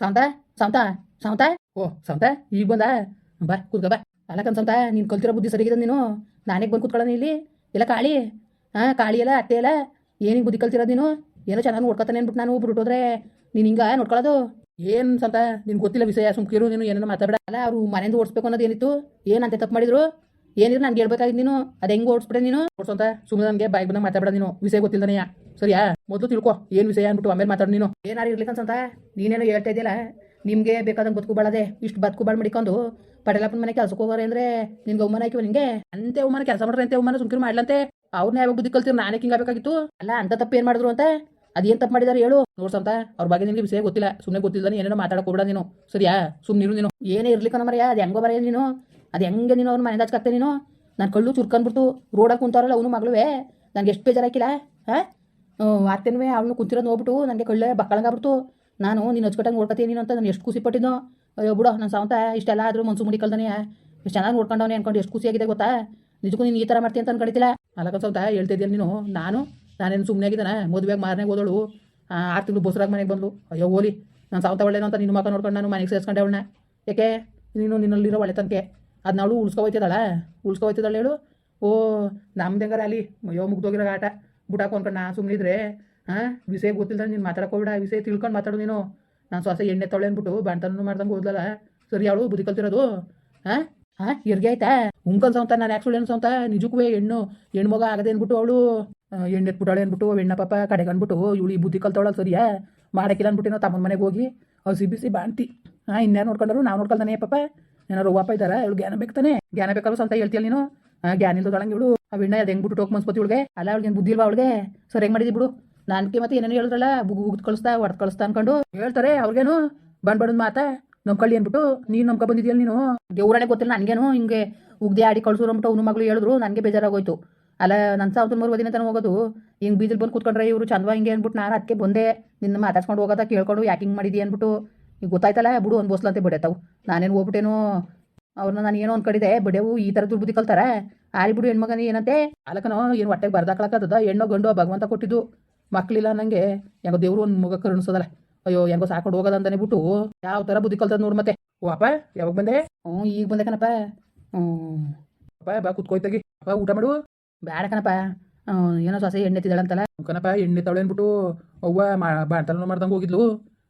ಸಾಂತ ಸಾಂತ ಸಾಂತ ಓ ಸಾಂತ ಈಗ ಬಂದ ಬಾ ಕೂತ್ಕ ಬಾ ಅಲ್ಲಕನ್ ಸಾಂತ ನೀನು ಕಲ್ತಿರೋ ಬುದ್ಧಿ ಸರಿಗಿದೆ ನೀನು ನಾನೇ ಬಂದು ಕೂತ್ಕೊಳ್ಳೋಣ ಇಲ್ಲಿ ಎಲ್ಲ ಕಾಳಿ ಹಾಂ ಕಾಳಿ ಎಲ್ಲ ಅತ್ತೆ ಎಲ್ಲ ಏನಿಗೆ ಬುದ್ಧಿ ಕಲ್ತಿರೋದು ನೀನು ಏನೋ ಚೆನ್ನಾಗಿ ನೋಡ್ಕೊತಾನೆ ಅಂದ್ಬಿಟ್ಟು ನಾನು ಬಿಟ್ಟೋದ್ರೆ ನೀನು ಹಿಂಗೆ ನೋಡ್ಕೊಳ್ಳೋದು ಏನು ಸಂತ ನಿನ್ಗೆ ಗೊತ್ತಿಲ್ಲ ವಿಷಯ ಸುಮ್ಕಿರು ನೀನು ಏನೇನೋ ಮಾತಾಡಲ್ಲ ಅವರು ಮನೆಯಿಂದ ಓಡಿಸ್ಬೇಕು ಅನ್ನೋದು ಏನಿತ್ತು ಏನಂತೆ ತಪ್ಪು ಮಾಡಿದ್ರು ಏನಿದ್ರು ನನ್ಗೆ ಹೇಳ್ಬೇಕಾಗಿತ್ತು ನೀನು, ಅದು ಹೆಂಗ್ ಓಡಿಸ್ಬಿಟ್ಟೆ ನೀನು? ಓಡಿಸೋಂತ ಸುಮ್ಮನೆ ನನಗೆ ಬೈಕ್ ಬಂದಾಗ ಮಾತಾಡ ನೀನು. ವಿಷಯ ಗೊತ್ತಿಲ್ಲದನೆಯ ಸರಿಯಾ? ಮೊದಲು ತಿಳ್ಕೊ, ಏನು ವಿಷಯ ಅಂದ್ಬಿಟ್ಟು ಆಮೇಲೆ ಮಾತಾಡು ನೀನು. ಏನಾರು ಇರ್ಲಿಕ್ಕಂತ ನೀನೇನೋ ಹೇಳ್ತಾ ಇದೆಯಲ್ಲ ನಿಮಗೆ ಬೇಕಾದಂಗೆ ಬದುಕು ಬಾಳದೆ, ಇಷ್ಟು ಬದುಕು ಮಡಿಕೊಂಡು ಪಟೇಲಪ್ಪನ ಮನೆ ಕೆಲಸಕ್ಕೆ ಹೋಗೋರೆ ಅಂದ್ರೆ ನಿನ್ಗೆ ಅವಮಾನ ಹಾಕಿವ ನಿಂಗೆ ಅಂತೆ ಅವಮಾನ, ಕೆಲಸ ಮಾಡ್ರೆ ಅಂತ ಅವಮಾನ, ಸುಮ್ಕಿರು ಮಾಡ್ಲಂತೆ. ಅವ್ರನ್ನ ಯಾವಾಗ ಬುದ್ಧಿ ಕಲ್ತೀರಿ ನಾನೇ ಹಿಂಗ ಆಗ್ಬೇಕಾಗಿತ್ತು. ಅಲ್ಲ, ಅಂತ ತಪ್ಪು ಏನು ಮಾಡಿದ್ರು ಅಂತ? ಅದೇನ್ ತಪ್ಪು ಮಾಡಿದಾರೆ ಹೇಳು. ನೋಡ್ಸಂತ ಅವ್ರ ಬಗ್ಗೆ ನಿನಗೆ ವಿಷಯ ಗೊತ್ತಿಲ್ಲ. ಸುಮ್ಮನೆ ಗೊತ್ತಿಲ್ಲ ಏನೇನೋ ಮಾತಾಡಕ್ ನೀನು. ಸರಿಯಾ? ಸುಮ್ಮನಿರು ನೀನು. ಏನೇ ಇರ್ಲಿಕ್ಕ ನಮ್ಮ ಅದು ಹೆಂಗೋ ಬರೆಯ ನೀನು. ಅದು ಹೆಂಗೆ ನೀನು ಅವ್ರ ಮನೆ ದಾಚಕಾಗ್ತೇನೆ ನೀನು? ನಾನು ಕಳ್ಳು ಚುರ್ಕೊಂಡ್ಬಿಟ್ಟು ರೋಡಾಗ ಕುಂತಾರಲ್ಲ ಅವನು ಮಗಳುವೆ. ನನಗೆ ಎಷ್ಟು ಬೇಜಾರಾಕಿಲ್ಲ, ಹಾಂ? ಆರ್ತೇನುವೆ ಅವನು ಕುಂತಿರೋದು ನೋಡ್ಬಿಟ್ಟು ನನಗೆ ಕಳ್ಳೆ ಬಕ್ಕಳಂಗಾಗ್ಬಿಡ್ತು. ನಾನು ನೀನು ಹಚ್ಕೊಟ್ಟಂಗೆ ನೋಡ್ಕೊತೀನಿ ನೀನು ಅಂತ ನಾನು ಎಷ್ಟು ಖುಷಿ ಪಟ್ಟಿದ್ದೋ ಅಯ್ಯೋ ಬಿಡೋ ನನ್ನ ಸಾವಂತ, ಇಷ್ಟೆಲ್ಲ ಆದರೂ ಮನ್ಸು ಮುಡಿ ಕಲ್ದಾನೆ ಎಷ್ಟು ಚೆನ್ನಾಗಿ ನೋಡ್ಕೊಂಡವನೇ ಅನ್ಕೊಂಡು ಎಷ್ಟು ಖುಷಿಯಾಗಿದೆ ಗೊತ್ತಾ? ನಿಜಕ್ಕೂ ನೀನು ಈ ಥರ ಮಾಡ್ತೀನಿ ಅಂತ ಅನ್ಕೊಂಡಿದ್ದಿಲ್ಲ? ಅಲ್ಲಕ್ಕ ಸಾವಂತ ಹೇಳ್ತಿದ್ದೆ ನೀನು? ನಾನು? ನಾನೇನು ಸುಮ್ಮನೆ ಆಗಿದ್ದಾನೆ? ಮದುವೆಗೆ ಮಾರನೇ ಹೋದಳು. ಆರು ತಿಂಗಳು ಬಸ್ರಾಗ ಮನೆಗೆ ಬಂದಳು ಅಯ್ಯೋ ಓಲಿ, ನಾನು ಸಾವಂತ ಒಳ್ಳೇನೋ ಅಂತ ನಿನ್ನ ಮಕ್ಕ ನೋಡ್ಕೊಂಡು ನಾನು ಮನೆಗೆ ಸೇರಿಸ್ಕೊಂಡೆ ಅವಳನ್ನ. ಯಾಕೆ ನೀನು ನಿನ್ನಲ್ಲಿರೋ ಒಳ್ಳೆ ತನಕೆ ನಾಳು ಅವಳು ಉಳ್ಸ್ಕೊ ಹೋಯ್ತಿದ್ದಾಳ ಉಳ್ಸ್ಕೊ ಹೋಯ್ತಿದ್ದಾಳೆ ಹೇಳು. ಓ, ನಮ್ದು ಹೆಂಗಾರ ಅಲ್ಲಿ? ಅಯ್ಯೋ ಮುಗ್ದೋಗಿರೋ ಆಟ. ಬುಟಾಕು ನಾನು ಸುಮ್ಮನಿದ್ರೆ ಹಾಂ ವಿಷಯ ಗೊತ್ತಿಲ್ಲ ನೀನು ಮಾತಾಡ್ಕೋಬೇಡ ವಿಷಯ ತಿಳ್ಕೊಂಡು ಮಾತಾಡು ನೀನು. ನಾನು ಸೊಸೆ ಎಣ್ಣೆ ತೊಳೆ ಅಂದ್ಬಿಟ್ಟು ಬಾಣ್ತನ ಮಾಡ್ದಂಗೆ ಓದ್ಲಲ್ಲ ಸರಿ ಅವಳು ಬುದ್ಧಿ ಕಲ್ತಿರೋದು? ಹಾಂ ಹಾಂ ಇರ್ಗೆ ಆಯ್ತಾ? ಉಂಕಲ್ ಸೌಂತ, ನಾನು ಆ್ಯಕ್ಚುಲಿ ಏನು ಸೌಂತ? ನಿಜಕ್ಕೂ ಹೆಣ್ಣು ಹೆಣ್ಣು ಮಗ ಆಗದೆ ಅಂದ್ಬಿಟ್ಟು ಅವಳು ಎಣ್ಣೆ ಎತ್ಬಿಟ್ಟಾಳೆ ಅಂದ್ಬಿಟ್ಟು ಎಣ್ಣೆ ಪಾಪ ಕಡೆಗೆ ಅಂದ್ಬಿಟ್ಟು, ಇವಳು ಈ ಬುದ್ಧಿ ಕಲ್ತವಳಲ್ಲ ಸರಿಯಾ? ಮಾಡಕ್ಕಿಲ್ಲ ಅಂದ್ಬಿಟ್ಟು ನಾವು ತಮ್ಮನ ಮನೆಗೆ ಹೋಗಿ ಹಸಿ ಬಿಸಿ ಬಾಣ್ತಿ. ಹಾಂ ಇನ್ಯಾರು ನೋಡ್ಕೊಂಡ್ರು? ನಾವು ನೋಡ್ಕೊಳ್ತಾನೆ ಪಾಪ. ಏನಾರು ವಾಪ ಇದಾರ, ಇವಳು ಜ್ಞಾನ ಬೇಕ್ತಾನೆ. ಜ್ಞಾನ ಬೇಕಲ್ಲ ಸ್ವಲ್ಪ ಹೇಳ್ತಿಯಲ್ಲ ನೀನು? ಜ್ಞಾನ ಇಲ್ದೊಳಂಗೆ ಇವಳು. ಆ ವಿಣ್ಣ ಅದು ಹೆಂಗ್ಬಿಟ್ಟು ಟೋಕ್ ಮನ್ಸ್ಪತಿ ಇವಳಿಗೆ. ಅಲ್ಲ, ಅವಳಿಗೆ ಬುದ್ಧಿ ಇಲ್ವಾ ಅವಳಿಗೆ? ಸರ್, ಹೆಂಗ್ ಮಾಡಿದಿ ಬಿಡು. ನಾನ್ಕೆ ಮತ್ತೆ ಏನೇನು ಹೇಳಿದ್ರಲ್ಲ, ಬುಗ್ ಕಳಿಸ್ತಾ ಹೊಡೆದು ಕಳಿಸ್ತಾ ಅನ್ಕೊಂಡು. ಹೇಳ್ತಾರೆ, ಅವ್ರಿಗೇನು? ಬಂದ್ ಬಡದ್ ಮಾತಾ. ನಂಬ್ಕೊಳ್ಳಿ ಅನ್ಬಿಟ್ಟು ನೀನು ನಂಬ್ಕೊ ಬಂದಿದ್ಯಲ್ಲ ನೀನು? ದೇವ್ರಾಣೆ ಗೊತ್ತಿಲ್ಲ ನನಗೇನು. ಹಿಂಗೆ ಉಗ್ದೆ ಆಡಿ ಕಳ್ಸೋರು ಅಂದ್ಬಿಟ್ಟು ಅವ್ನು ಮಗಳು ಹೇಳಿದ್ರು, ನನಗೆ ಬೇಜಾರಾಗೋಯ್ತು. ಅಲ್ಲ ನನ್ನ ಸಾವಿರದ ಮೂರು ದಿನ ತನಕ ಹೋಗೋದು. ಹಿಂಗ್ ಬೀದಿಲ್ ಬಂದು ಕೂತ್ಕೊಂಡ್ರೆ ಇವರು ಚಂದವ ಹಿಂಗೆ ಅಂದ್ಬಿಟ್ಟು ನಾನು ಅದಕ್ಕೆ ಬಂದೆ. ನಿನ್ನ ಮಾತಾಡ್ಸ್ಕೊಂಡು ಹೋಗೋದ ಕೇಳ್ಕೊಂಡು ಯಾಕೆ ಹಿಂಗೆ ಮಾಡಿದಿ ಅಂದ್ಬಿಟ್ಟು. ಈಗ ಗೊತ್ತಾಯ್ತಲ್ಲ, ಬಿಡು ಒಂದು ಬೋಸ್ಲಂತೆ ಬಿಡತ್ತಾವು. ನಾನೇನು ಹೋಗ್ಬಿಟ್ಟೇನೋ, ಅವ್ರನ್ನ ನಾನು ಏನೋ ಅನ್ಕೊಂಡಿದ್ದೆ, ಬಡೆವು ಈ ಥರ ದುರ್ಬುದ್ಧಿ ಕಲ್ತಾರೆ? ಆರಿ ಬಿಡು ಹೆಣ್ಮಗನ, ಏನಂತೆ? ಅಲಕನೋ, ಏನು ಹೊಟ್ಟೆಗೆ ಬರ್ದಾಕ್ಳಕ್ಕದ ಹೆಣ್ಣೋ ಗಂಡು ಭಗವಂತ ಕೊಟ್ಟಿದ್ದು. ಮಕ್ಕಳಿಲ್ಲ ನನಗೆ ಹೆಂಗೋ ದೇವರು ಒಂದು ಮುಗ ಕರುಣಿಸೋದಲ್ಲ. ಅಯ್ಯೋ, ಹೆಂಗೋ ಸಾಕೊಂಡು ಹೋಗೋದಂತಾನೆ ಬಿಟ್ಟು. ಯಾವ ಥರ ಬುದ್ಧಿ ಕಲ್ತದ ನೋಡು ಮತ್ತೆ. ಓ, ಅಪ್ಪ, ಯಾವಾಗ ಬಂದೆ? ಹ್ಞೂ, ಈಗ ಬಂದೆ ಕಣಪ್ಪ. ಹ್ಞೂ. ಅಪ್ಪ, ಬಾ ಕುತ್ಕೋಯ್ತಾಗಿ ಅಪ್ಪ, ಊಟ ಮಾಡು. ಬೇಡ ಕಣಪ್ಪ. ಏನೋ ಸೊಸೆ ಎಣ್ಣೆ ತಿದ್ದಾಳಂತಲ್ಲ ಕಣಪ್ಪ, ಎಣ್ಣೆ ತವಳೆ ಅಂದ್ಬಿಟ್ಟು ಅವ್ವ ಮಾಡ್ದಂಗೆ ಹೋಗಿದ್ಲು.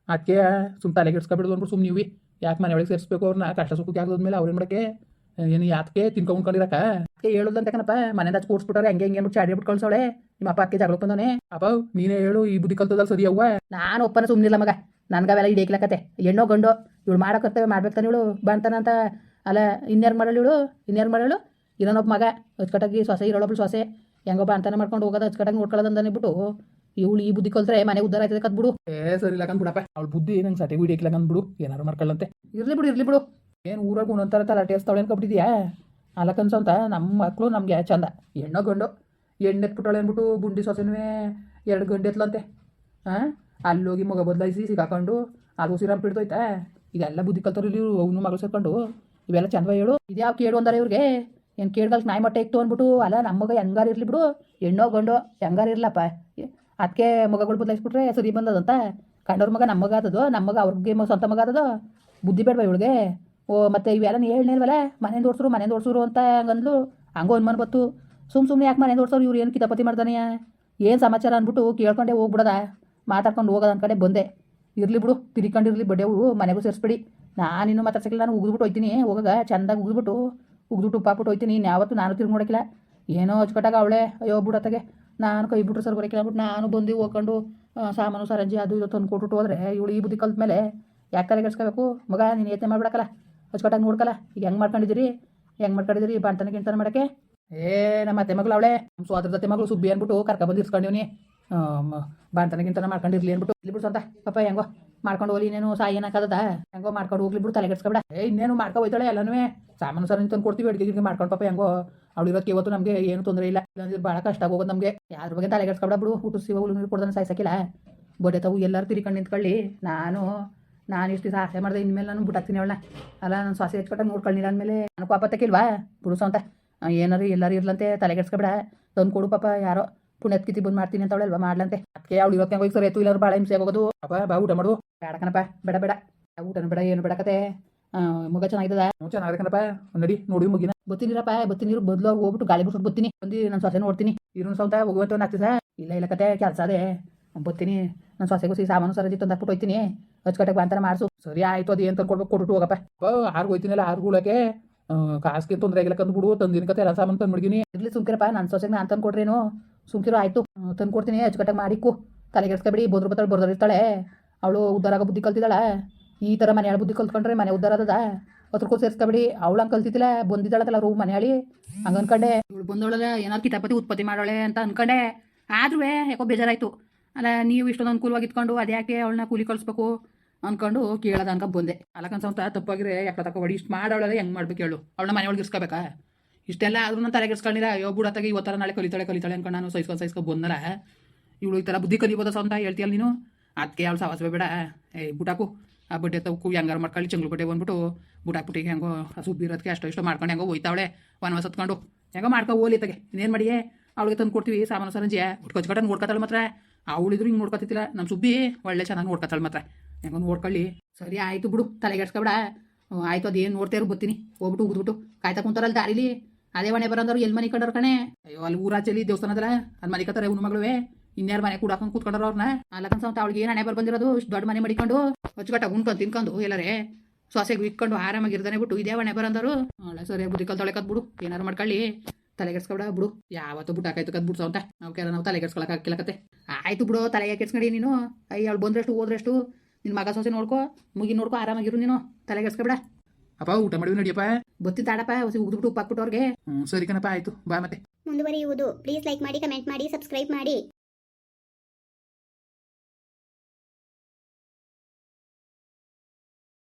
ಅದಕ್ಕೆ ಸುಮ್ ತಲೆ ಕೆಡ್ಸ್ಕೊಬಿಡ್ದು ಅಂದ್ಬಿಟ್ಟು ಸುಮ್ಮನೆ ನೀವು ಯಾಕೆ ಮನೆ ಒಳಗೆ ಸೇರಿಸ್ಬೇಕು ಅವ್ರನ್ನ ಕಷ್ಟ ಸುಖಕ್ಕೆ ಆಗೋದ್ಮೇಲೆ ಅವ್ರೇನು ಮಾಡಕ್ಕೆ? ಏನು ಯಾತಕ್ಕೆ ತಿನ್ಕೊಂಡು ಉಣ್ಕೊಂಡಿರಕ್ಕ ಅದಕ್ಕೆ ಅಂತ ಕಣಪ್ಪ. ಮನೆಯಿಂದ ಹಚ್ಚಿ ಕೂಡ್ಸ್ಬಿಟ್ಟವ್ರೆ ಹಂಗೆ ಹಿಂಗೆ ಅಂದ್ಬಿಟ್ಟು ಚಾಡಿ ಬಿಟ್ಟು ಕಳ್ಸೋಳೆ ನಿಮ್ಮ ಅಪ್ಪ ಅಕ್ಕೆ ಜಗಳ ಬಂದವನೆ. ಅಪ್ಪ, ನೀನೇ ಹೇಳು ಈ ಬುದ್ಧಿ ಕಲ್ತದಲ್ಲ ಸರಿ ಅವ್ವ? ನಾನು ಒಪ್ಪನ ಸುಮ್ಮನಿಲ್ಲ ಮಗ. ನನ್ಗೆ ಅವೆಲ್ಲ ಕತೆ ಹೆಣ್ಣೋ ಗಂಡು, ಇವಳು ಮಾಡೋ ಕರ್ತವ್ಯ ಮಾಡ್ಬೇಕಾನೆ ಇವಳು. ಬಾಣ್ತಾನ ಅಂತ ಅಲ್ಲ, ಇನ್ಯಾರು ಮಾಡಲು ಇವಳು? ಇನ್ಯಾರು ಮಾಡಳು ಇನ್ನೊಬ್ಬ ಮಗ. ಅಚ್ಚುಕಟ್ಟಾಗಿ ಸೊಸೆ, ಇರೋಳೊಬ್ಳು ಸೊಸೆ. ಹೆಂಗೋ ಬಾಣ್ತಾನ ಮಾಡ್ಕೊಂಡು ಹೋಗೋದು, ಅಚ್ಚುಕಟ್ಟಾಗಿ ನೋಡ್ಕೊಳ್ಳೋದು ಅಂದ್ಬಿಟ್ಟು ಇವಳು ಈ ಬುದ್ಧಿ ಕಲ್ತ್ರೆ ಮನೆ ಉದ್ದಾರ ಆಯ್ತದೆ ಕದ್ಬಿಡು. ಏ ಸರಿ ಇಲ್ಲ ಬಿಡಪ್ಪ ಅವಳು ಬುದ್ಧಿ ನಂಗೆ ಸಟಿ ಹಿಡಿಯಕ್ಲ ಬಿಡು ಏನಾರು ಮಾಡ್ಕೊಳ್ಳಂತೆ ಇರ್ಲಿ ಬಿಡು ಇರ್ಲಿ ಬಿಡು. ಏನು ಊರಾಗ ಒಂದೊಂಥರ ತಲಾಟೆ ಕೊಟ್ಟಿದ್ಯಾ ಅನ್ಕೊಬಿಟ್ಟಿದ್ಯಾ ಅಲಕನ್ಸ ಅಂತ ನಮ್ಮ ಮಕ್ಕಳು ನಮಗೆ ಚಂದ. ಹೆಣ್ಣೋ ಗಂಡು. ಎಣ್ಣೆತ್ಬಿಟ್ಟಾಳೆ ಅಂದ್ಬಿಟ್ಟು ಬುಂಡಿ ಸೊಸೆನೂ ಎರಡು ಗಂಡು ಎತ್ಲಂತೆ. ಹಾಂ ಅಲ್ಲೋಗಿ ಮಗ ಬದಲಾಯಿಸಿ ಸಿಗಾಕೊಂಡು ಅದು ಸಿರಾಮ್ ಪಿಡ್ದೋಯ್ತಾ? ಇದೆಲ್ಲ ಬುದ್ಧಿ ಕಲ್ತವ್ರು ಇಲ್ಲಿ ಅವನು ಮಗಳು ಸೇರ್ಕೊಂಡು. ಇವೆಲ್ಲ ಚಂದವ ಹೇಳು. ಇದ್ಯಾವ ಕೇಳು ಅಂದಾರೆ ಇವ್ರಿಗೆ? ಏನು ಕೇಳ್ಗಲ್ಗೆ ನಾಯಿ ಮಟ್ಟ ಇತ್ತು ಅಂದ್ಬಿಟ್ಟು ಅಲ್ಲ ನಮ್ಮ ಮಗ ಹೆಂಗಾರು ಇರಲಿ ಬಿಡು. ಹೆಣ್ಣೋ ಗಂಡು ಹೆಂಗಾರು ಇರ್ಲಪ್ಪ. ಅದಕ್ಕೆ ಮಗಗಳು ಬದಲಾಯಿಸ್ಬಿಟ್ರೆ ಸರಿ ಬಂದದಂತ ಕಂಡವ್ರ ಮಗ ನಮ್ಮ ಮಗ ಆದದು ನಮ್ಮ ಮಗ ಅವ್ರಿಗೆ ಸ್ವಂತ ಮಗ ಆದದು ಬುದ್ಧಿ ಬೇಡವಾ ಇವಳಿಗೆ? ಓ, ಮತ್ತೆ ಇವೆಲ್ಲ ನೀ ಮನೆ ಮನೆಯಿಂದ ಓಡಿಸ್ರು ಮನೆಯಿಂದ ಓಡಿಸ್ರು ಅಂತ ಹಂಗಂದ್ಲು. ಹಂಗೋ ಅನುಮಾನ ಬತ್ತು ಸುಮ್ ಸುಮ್ಮನೆ ಯಾಕೆ ಮನೆ ಓಡಿಸೋರು? ಇವ್ರು ಏನು ಕಿತಾಪತಿ ಮಾಡ್ದಾನೆಯ ಏನು ಸಮಾಚಾರ ಅಂದ್ಬಿಟ್ಟು ಕೇಳ್ಕೊಂಡೆ ಹೋಗ್ಬಿಡದ. ಮಾತಾಡ್ಕೊಂಡು ಹೋಗೋದು ಅಂದ್ಕಡೆ ಬಂದೆ. ಇರಲಿ ಬಿಡು ತಿರ್ಕೊಂಡಿರ್ಲಿ ಬಡ್ಡೆವು ಮನೆಗೂ ಸೇರಿಸ್ಬಿಡಿ. ನಾನಿನ್ನು ಮಾತಾಡ್ಸಕ್ಕಿಲ್ಲ ನಾನು ಉಗಿದ್ಬಿಟ್ಟು ಹೋಯ್ತೀನಿ. ಹೋಗಾಗ ಚಂದಾಗಿ ಉಗಿದ್ಬಿಟ್ಟು, ಉಗ್ದುಬಿಟ್ಟು ಉಪ್ಪಾಕ್ಬಿಟ್ಟು ಹೋಯ್ತೀನಿ. ಇನ್ನು ಯಾವತ್ತೂ ನಾನು ತಿರ್ಗಿ ನೋಡೋಕ್ಕಿಲ್ಲ ಏನೋ ಅಚ್ಚುಕಟ್ಟಾಗ ಅವಳೆ. ಅಯ್ಯೋ, ಬಿಡತ್ತಗೆ. ನಾನು ಕೈ ಬಿಟ್ರು ಸರ್ ಬರೋಕ್ಕಿಲ್ಲ ನಾನು ಬಂದು ಹೋಗ್ಕೊಂಡು ಸಾಮಾನು, ಸರಂಜಿ, ಅದು ಇದು ತಂದು ಕೊಟ್ಬಿಟ್ಟು ಹೋದ್ರೆ, ಇವಳು ಈ ಬುದ್ಧಿ ಕಲ್ತ ಮೇಲೆ ಯಾಕೆ ತಲೆ ಕೆಡ್ಸ್ಕೋಬೇಕು? ಮಗ, ನೀನು ಯೋಚನೆ ಮಾಡ್ಬಿಡಕಲ್ಲ ಅಚ್ಚುಕಟ್ಟಾಗಿ ನೋಡ್ಕಲ್ಲ, ಈಗ ಹೆಂಗೆ ಮಾಡ್ಕೊಂಡಿದ್ದೀರಿ? ಹೆಂಗೆ ಮಾಡ್ಕೊಂಡಿದ್ದೀರಿ? ಬಂಟನ ಗಿಣ್ತನ ಮಾಡಕ್ಕೆ. ಏ, ನಮ್ಮ ಅತ್ತೆ ಮಗಳು ಅವಳೆ ನಮ್ಮ ಸ್ವಾತಂತ್ರ್ಯ ಅತ್ತೆ ಮಗಳು ಸುಬ್ಬಿ ಅಂದ್ಬಿಟ್ಟು ಕರ್ಕೊಬಂದು ಇರ್ಸ್ಕೊಂಡಿವ್ನಿ ಬಾಣ್ತನ ಗಿಂತನ ಮಾಡ್ಕೊಂಡಿರ್ಲಿ ಅಂದ್ಬಿಟ್ಟು ಇಲ್ಲಿ ಬಿಡು ಸ್ವಂತ. ಪಪ್ಪ, ಹೆಂಗೋ, ಮಾಡ್ಕೊಂಡು ಹೋಗ್ಲಿ ಇನ್ನೇನು ಸಾಯಿ ಏನಾಕದ ಹೆಂಗೋ, ಮಾಡ್ಕೊಂಡು ಹೋಗ್ಲಿ ಬಿಡು, ತಲೆ ಕೆಡ್ಸ್ಕೊಬೇಡ. ಏ, ಇನ್ನೇನು ಮಾಡ್ಕೊ ಹೋಯ್ತಾಳೆ ಎಲ್ಲನೂ ಸಾಮಾನು ಸರ್ ತಂದು ಕೊಡ್ತೀವಿ, ಅಡುಗೆ ಮಾಡ್ಕೊಂಡು, ಪಪ್ಪ, ಹೆಂಗೋ ಅವಳು ಇರೋಕ್ಕೆ ಇವತ್ತು ನಮಗೆ, ಏನು ತೊಂದರೆ ಇಲ್ಲ. ಇಲ್ಲಾಂದ್ರೆ ಬಹಳ ಕಷ್ಟ ಆಗೋದು ನಮಗೆ. ಯಾರ ಬಗ್ಗೆ ತಲೆ ಕೆಡ್ಸ್ಕೊಬೇಡ ಬಿಡು ಊಟ ಸಿವ ಹುಳು ನೀರು ಕೊಡ್ದಾನೆ ಸಾಯ್ಸಕ್ಕಿಲ್ಲ. ಬೊಡೆ ತಾವು ಎಲ್ಲರೂ ತಿರ್ಕೊಂಡು ನಿಂತ್ಕೊಳ್ಳಿ. ನಾನು ನಾನು ಇಷ್ಟು ದಿವಸ ಆಸೆ ಮಾಡಿದೆ, ಇನ್ಮೇಲೆ ನಾನು ಬಿಟ್ಟಾಕ್ತೀನಿ ಅವಳನ್ನ. ಅಲ್ಲ, ನಾನು ಸಾಸಿ ಹೆಚ್ಚು ನೋಡ್ಕೊಳ್ಳಿಲ್ಲ ಅಂದಮೇಲೆ ನಾನು ಪಾಪ ತಕ್ಕಿಲ್ವಾ ಬಿಡು ಅಂತ ಏನಾರು ಎಲ್ಲರೂ ಇರ್ಲಂತೆ, ತಲೆ ಕೆಡ್ಸ್ಕೊಬೇಡ. ತಂದು ಕೊಡು ಪಾಪ, ಯಾರೋ ಪುಣ್ಯ ಕಿತಿ ಬಂದು ಮಾಡ್ತೀನಿ ಅಂತ ಅವಳಲ್ವಾ ಮಾಡ್ಲಂತೆ. ಅದಕ್ಕೆ ಅವಳು ಇವತ್ತಿನ ಹೋಗಿ ಸರ್ ಎತ್ತು ಇಲ್ಲಾರು ಭಾಳ ಹಿಂಸೆ ಆಗೋದು ಅಪ್ಪ ಬಾ, ಊಟ ಮಾಡು. ಬೇಡ ಕಣಪ್ಪ, ಬೇಡ ಬೇಡ. ಊಟನ ಬೇಡ, ಏನು ಬೇಡಕತೆ ಮುಗ ಚೆನ್ನಾಗಿದ್ದದ? ಹ್ಞೂ, ಚೆನ್ನಾಗಿದೆ ಕಣಪ್ಪ. ನಡಿ, ನೋಡಿ, ಮುಗಿನ. ಬತ್ತೀನಿರಪ್ಪ ಬತ್ತೀನಿರು ಬದಲು ಹೋಗ್ಬಿಟ್ಟು ಗಾಳಿ ಬಿಟ್ಟು ಬತ್ತಿನಿ ಬಂದು ನನ್ನ ಸೊಸೆ ನೋಡ್ತೀನಿ. ಇರೋನ್ ಸೌತ ಹೋಗುವಂತ ಒಂದು ಆಗ್ತದೆ ಇಲ್ಲ ಇಲ್ಲ ಕತೆ ಕೆಲಸ ಅದೇ. ಬತ್ತೀನಿ ನನ್ನ ಸೊಸೆಗೂ ಸಿ ಸಾಮಾನು ಸರದಿ ತಂದು ಹಾಕ್ಬಿಟ್ಟು ಹೋಯ್ತೀನಿ. ಅಚ್ಚುಕಟ್ಟೆ ಅಂತಾನೆ ಮಾಡಿಸು. ಸರಿ ಆಯ್ತು ಅದು ಏನು ತಂದ್ಕೊಡ್ಬೇಕು ಕೊಟ್ಟು ಹೋಗಪ್ಪ. ಆರ್ಗೆ ಹೋಯ್ತೀನಲ್ಲ ಆರ್ಗುಳಕ್ಕೆ ಕಾಸ್ಗೆ ತೊಂದರೆ ಆಗಿಲ್ಲ ಕಂದು ಬಿಡು ತಂದಿನ ಕತೆ ಎಲ್ಲ ಸಾಮಾನು ತಂದ್ಬಿಡ್ತೀನಿ ಇರ್ಲಿ ಸುಂಕಿರಪ್ಪ ನನ್ನ ಸೊಸೆಗೆ ನಾನು ತಂದು ಕೊಡ್ರೇನು ಸುಮ್ಕಿರೋ ಆಯ್ತು. ತಂದು ಕೊಡ್ತೀನಿ ಅಚ್ಚುಕಟ್ಟಾಗಿ ಮಾಡಿಕ್ಕು ತಲೆಗೆಡ್ಸ್ಕೊಬೇಡಿ ಬದ್ರು ಬತ್ತಾಳೆ ಬರ್ದಿರ್ತಾಳೆ ಅವಳು ಉದ್ದಾರಾಗ ಆಗೋ ಬುದ್ಧಿ ಕಲ್ತಿದ್ದಾಳೆ. ಈ ಥರ ಮನೆಯಾಳ ಬುದ್ಧಿ ಕಲ್ತ್ಕೊಂಡ್ರೆ ಮನೆ ಉದ್ದಾರ ಅದ ಅದ್ರಕ್ಕೂ ಸೇರಿಸ್ಕೊಬೇಡಿ ಅವಳು ಹಂಗೆ ಕಲ್ತಿದ್ದಿಲ್ಲ ಬಂದಿದ್ದಾಳತ್ತಲ್ಲ ಮನೆ ಮನೆಯಾಳಿ. ಹಂಗೆ ಅನ್ಕೊಂಡೆ. ಇವಳು ಬಂದವಳಲ್ಲ ಏನಾದ್ರು ಕಿತಾಪತಿ ಉತ್ಪತ್ತಿ ಮಾಡೋಳೆ ಅಂತ ಅನ್ಕೊಂಡೆ. ಆದ್ರೂ ಯಾಕೋ ಬೇಜಾರಾಯ್ತು. ಅಲ್ಲ, ನೀವು ಇಷ್ಟೊಂದು ಅನುಕೂಲವಾಗಿ ಇಟ್ಕೊಂಡು ಅದ್ಯಾಕೆ ಅವಳನ್ನ ಕೂಲಿ ಕಳಿಸ್ಬೇಕು ಅನ್ಕೊಂಡು ಕೇಳೋದ ಅನ್ಕ ಬಂದೆ. ಅಲ್ಲಕನ್ಸಂತ ತಪ್ಪಾಗಿದ್ರೆ ಯಾಕೆ ತಕೊ ಹೊಡಿ ಇಷ್ಟು ಮಾಡೋಳಲ್ಲ ಹೆಂಗೆ ಮಾಡ್ಬೇಕು ಹೇಳು. ಅವಳನ್ನ ಮನೆ ಒಳಗೆ ಇರ್ಸ್ಕೋಬೇಕಾ? ಇಷ್ಟೆಲ್ಲ ಆದ್ರೂ ನಾನು ತಲೆಗೆಡ್ಸ್ಕೊಂಡಿಲ್ಲ ಅಯ್ಯೋ ಬುಡತ್ತಾಗಿ ಇವತ್ತರ ನಾಳೆ ಕಲಿತಾಳೆ ಕಲಿತಾಳೆ ಅನ್ಕೊಂಡು ನಾನು ಸೈಸ್ಕೊಂಡು ಸೈಸ್ಕೊಂಡು ಬಂದಲ್ಲ ಇವಳು ಈ ಥರ ಬುದ್ಧಿ ಕಲಿಬೋದ ಅಂತ ಹೇಳ್ತೀಯಲ್ಲ ನೀನು? ಅದಕ್ಕೆ ಅವಳು ಸವಾಸ ಬೇಡ. ಏ ಬುಟಾಕು ಆ ಬಡ್ಡೆ ತವಕ್ಕೂ ಹೆಂಗಾರು ಮಾಡ್ಕೊಳ್ಳಿ, ಚಂಗ್ಳು ಬಡ್ಡೆ ಬಂದ್ಬಿಟ್ಟು ಬುಡಾಕ್ಬಿಟ್ಟಿಗೆ ಹೆಂಗೋ ಸುಬ್ಬಿರೋದಕ್ಕೆ ಅಷ್ಟೋ ಇಷ್ಟೋ ಮಾಡ್ಕೊಂಡು ಹೆಂಗೋ ಹೋಯ್ತಾವಳೆ ವನವಾಸ ಹತ್ಕೊಂಡು. ಹೆಂಗೋ ಮಾಡ್ಕೊ ಹೋಲಿ ತಗೆ, ಇನ್ನೇನು ಮಾಡಿಯೇ? ಅವಳಿಗೆ ತಂದು ಕೊಡ್ತೀವಿ, ಸಾಮಾನು ಸರಂಜಿ ಕೊಚ್ಕಟ್ಟ ನೋಡ್ಕೊತಾಳೆ ಮಾತ್ರ. ಅವಳಿದ್ರು ಹಿಂಗೆ ನೋಡ್ಕೊತಿತ್ತಿಲ್ಲ ನಮ್ಮ ಸುಬ್ಬಿ ಒಳ್ಳೆ ಚೆನ್ನಾಗಿ ನೋಡ್ಕೊತಾಳೆ ಮಾತ್ರ. ಹೆಂಗೋ ನೋಡ್ಕೊಳ್ಳಿ. ಸರಿ ಆಯಿತು ಬಿಡು ತಲೆಗೆಡ್ಸ್ಕೊಬೇಡ ಆಯ್ತು, ಅದೇನು ನೋಡ್ತೇರು ಬರ್ತೀನಿ ಹೋಗ್ಬಿಟ್ಟು ಉಗಿದ್ಬಿಟ್ಟು, ಕಾಯ್ತಾ ಕುಂತಾರಲ್ಲ ದಾರಿಲಿ? ಅದೇ ಮನೆ ಬರೋಂದವ್ರು ಎಲ್ಲಿ ಮನೆ ಕಂಡವ್ರ ಕಣೆ? ಅಯ್ಯೋ, ಅಲ್ಲಿ ಊರಾಚೆಲಿ ದೇವಸ್ಥಾನದಲ್ಲ ಅಲ್ಲಿ ಮನೆ ಕತ್ತಾರೆ ಮಗಳುವೆ. ಇನ್ಯಾರು ಮನೆ ಕುಡಾಕೊಂಡ್ ಕೂತ್ಕೊಂಡ್ರ ಅವ್ರನ್ನ ನಾಲ್ಕನ್ ಸಂತ ಅವಳಿಗೆ ಏನ್ ಹಣೆ ಬರ್ ಬಂದಿರೋದು? ಇಷ್ಟು ದೊಡ್ಡ ಮನೆ ಮಡಿಕೊಂಡು ಹೊಚ್ಕಟ್ಟ ಉಣ್ಕೊಂಡು ತಿನ್ಕೊಂಡು ಎಲ್ಲರೇ. ಸೊಸೆಗೆ ಇಟ್ಕೊಂಡು ಆರಾಮಾಗಿರ್ದಾನೆ ಬಿಟ್ಟು ಇದೇ ಮನೆ ಬರಂದರು ಸರಿ ಬುದ್ಧಿ ಕಲ್ ತೊಳೆಕತ್ ಬಿಡು ಏನಾರು ಮಾಡ್ಕೊಳ್ಳಿ. ತಲೆಗೆಡ್ಸ್ಕೊಬಿಡ ಬಿಡು. ಯಾವತ್ತೂ ಬಿಟ್ಟಾಕಾಯ್ತು ಕದ್ ಬಿಡ್ಸೋ ಅಂತ. ನಾವು ಕೇಳ ನಾವು ತಲೆಗೆಡ್ಸ್ಕೊಳಕ್ ಹಾಕಿಲ್ಲ ಕತೆ. ಆಯ್ತು ಬಿಡು ತಲೆಗೆ ಕೆಡ್ಸ್ಕಡಿ ನೀನು. ಅಯ್ಯ ಅವಳು ಬಂದ್ರಷ್ಟು ಹೋದ್ರಷ್ಟು. ನಿನ್ನ ಮಗ ಸೊಸೆ ನೋಡ್ಕೋ ಮುಗಿ ನೋಡ್ಕೋ ಆರಾಮಾಗಿರು ನೀನು. ತಲೆಗೆಡ್ಸ್ಕೊಬೇಡ ಅಪ್ಪ ಊಟ ಮಾಡಿವಿ ನಡಿಯಪ್ಪ. ಬತ್ತಿ ತಾಡಪ್ಪ ಹೊಸಿ ಉಗ್ದ್ಬಿಟ್ಟು ಉಪ್ಪಾಕ್ಬಿಟ್ಟು ಅವ್ರಿಗೆ. ಹ್ಞೂ ಸರಿ ಕಣಪ್ಪ ಆಯ್ತು. ಬಾ ಮತ್ತೆ. ಮುಂದುವರಿಯುವುದು. ಪ್ಲೀಸ್ ಲೈಕ್ ಮಾಡಿ ಕಮೆಂಟ್ ಮಾಡಿ ಸಬ್ಸ್ಕ್ರೈಬ್ ಮಾಡಿ.